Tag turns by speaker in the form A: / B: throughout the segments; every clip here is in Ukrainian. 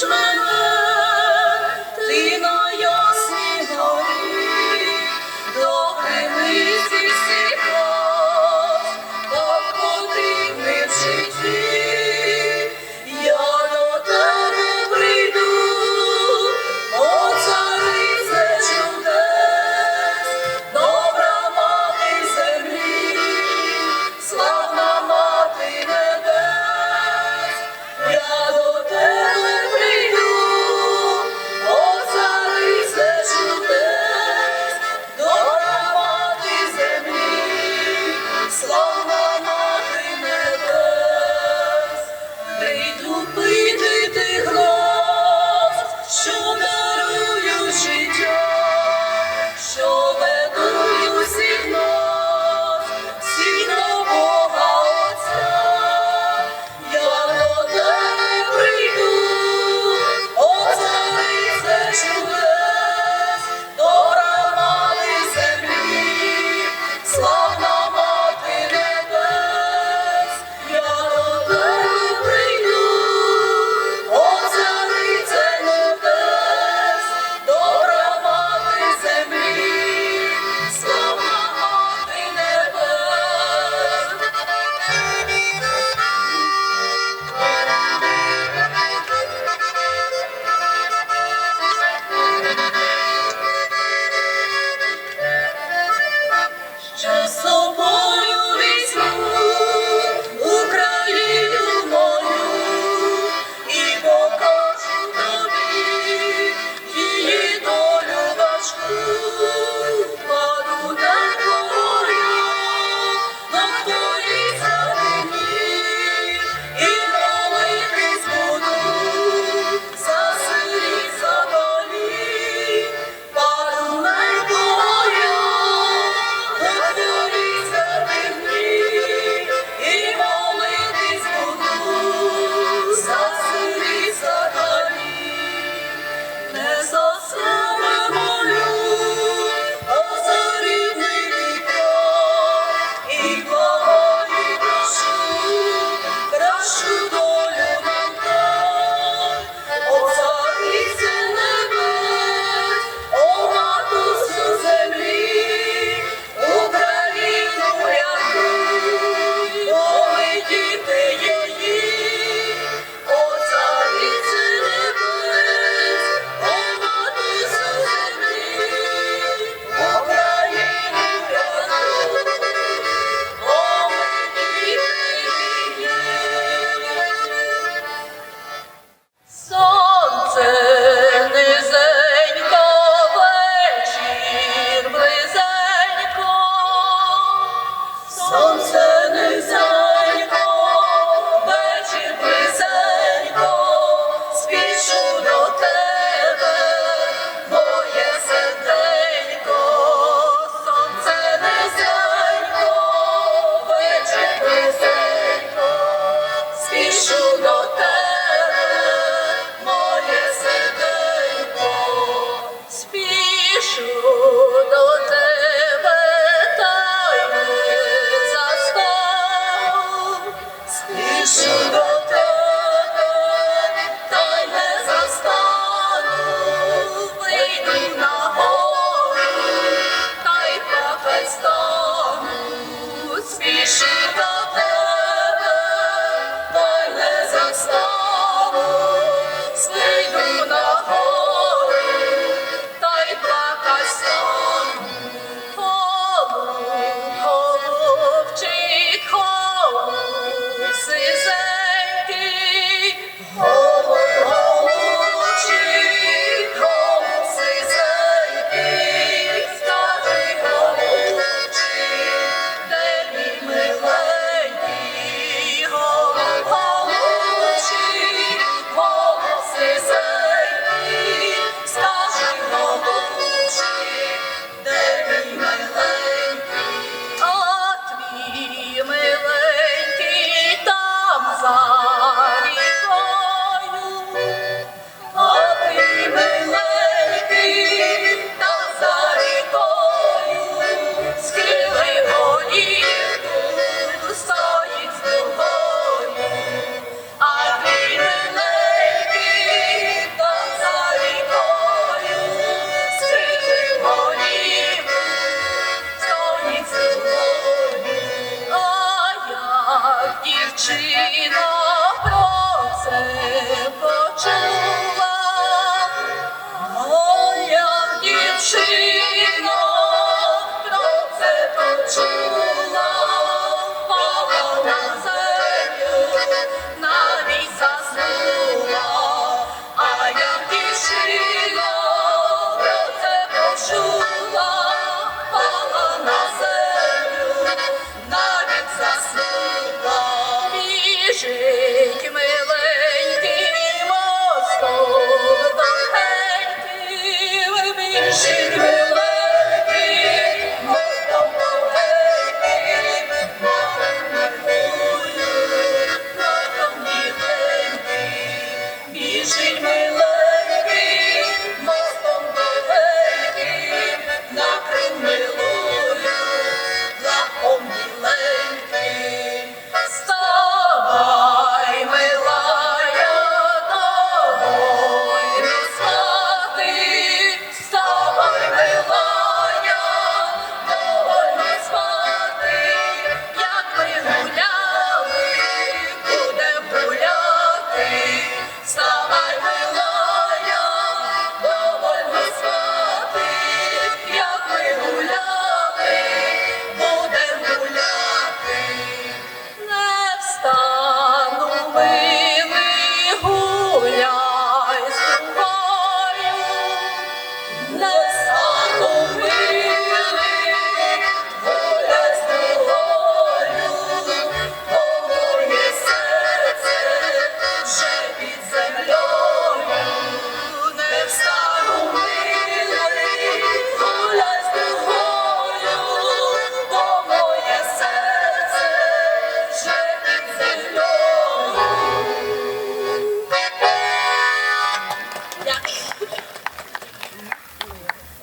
A: Christmas.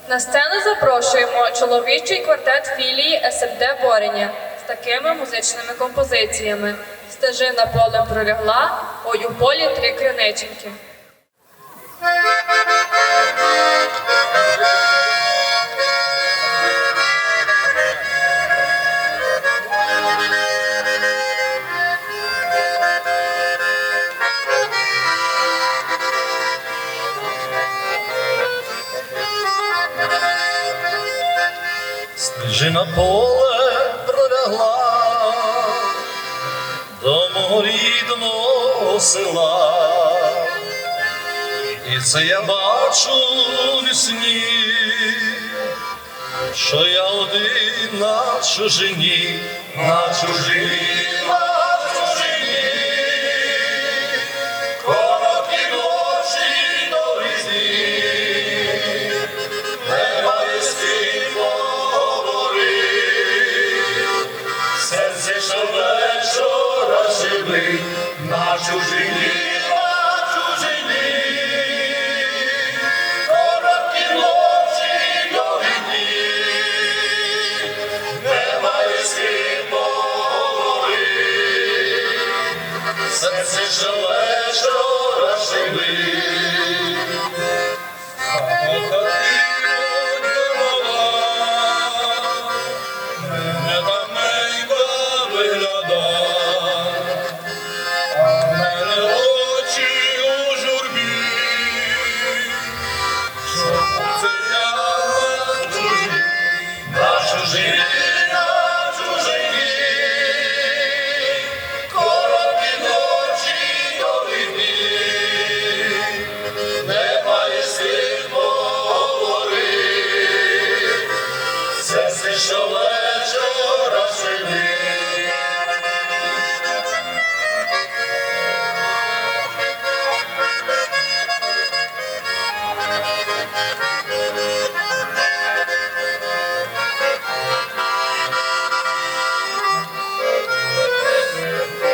A: На
B: сцену запрошуємо чоловічий квартет філії СМД Борення з такими музичними композиціями. Стежина полем пролягла, ой у полі три криниченьки.
C: Чи на поле пролягла до мого рідного села, і це я бачу в сні, що я один на чужині, на чужині. Session, let's go, let's